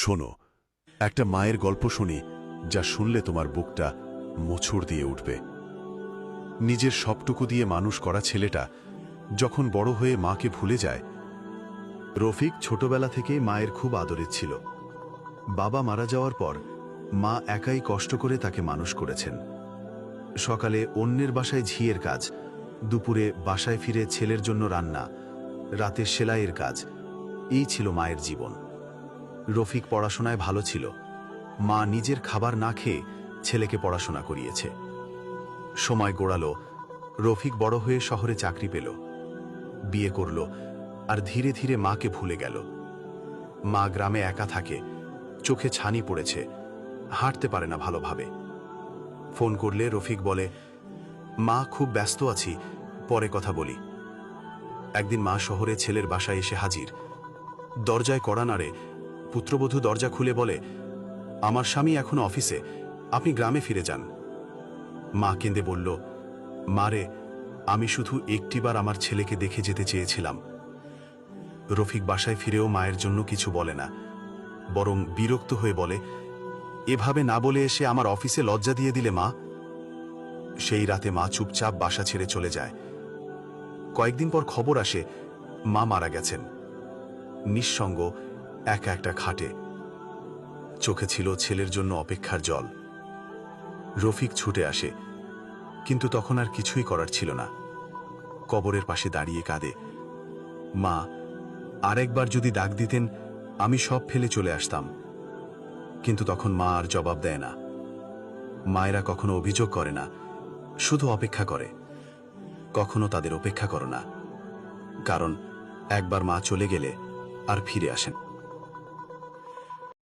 শোনো, একটা মায়ের গল্প শুনি যা শুনলে তোমার বুকটা মোছড় দিয়ে উঠবে। নিজের সবটুকু দিয়ে মানুষ করা ছেলেটা যখন বড় হয়ে মাকে ভুলে যায়, রফিক ছোটবেলা থেকেই মায়ের খুব আদরের ছিল। বাবা মারা যাওয়ার পর মা একাই কষ্ট করে তাকে মানুষ করেছেন। সকালে অন্যের বাসায় ঝিয়ের কাজ, দুপুরে বাসায় ফিরে ছেলের জন্য রান্না, রাতে সেলাইয়ের কাজ, এই ছিল মায়ের জীবন। রফিক পড়াশোনায় ভালো ছিল। মা নিজের খাবার না খেয়ে ছেলেকে পড়াশোনা করিয়েছে। সময় গোড়ালো, রফিক বড় হয়ে শহরে চাকরি পেল। বিয়ে করল আর ধীরে ধীরে মাকে ভুলে গেল। মা গ্রামে একা থাকে, চোখে ছানি পড়েছে, হাঁটতে পারে না ভালোভাবে। ফোন করলে রফিক বলে, মা, খুব ব্যস্ত আছি, পরে কথা বলি। একদিন মা শহরে ছেলের বাসায় এসে হাজির। দরজায় কড়া নাড়ে পুত্রবধূ দরজা খুলে বলে, আমার স্বামী এখন অফিসে, আপনি গ্রামে ফিরে যান। মা কেঁদে বলল মারে আমি শুধু একটিবার আমার ছেলেকে দেখে যেতে চেয়েছিলাম। রফিক বাসায় ফিরেও মায়ের জন্য কিছু বলে না, বরং বিরক্ত হয়ে বলে, এভাবে না বলে এসে আমার অফিসে লজ্জা দিয়ে দিলে মা? সেই রাতে মা চুপচাপ বাসা ছেড়ে চলে যায়। কয়েকদিন পর খবর আসে, মা মারা গেছেন। নিঃসঙ্গ একা একটা খাটে। চোখে ছিল ছেলের জন্য অপেক্ষার জল। রফিক ছুটে আসে, কিন্তু তখন আর কিছুই করার ছিল না। কবরের পাশে দাঁড়িয়ে কাঁদে। মা, আরেকবার যদি ডাক দিতেন, আমি সব ফেলে চলে আসতাম। কিন্তু তখন মা আর জবাব দেয় না। মায়েরা কখনো অভিযোগ করে না, শুধু অপেক্ষা করে। কখনো তাদের অপেক্ষা করো না। কারণ একবার মা চলে গেলে আর ফিরে আসেন।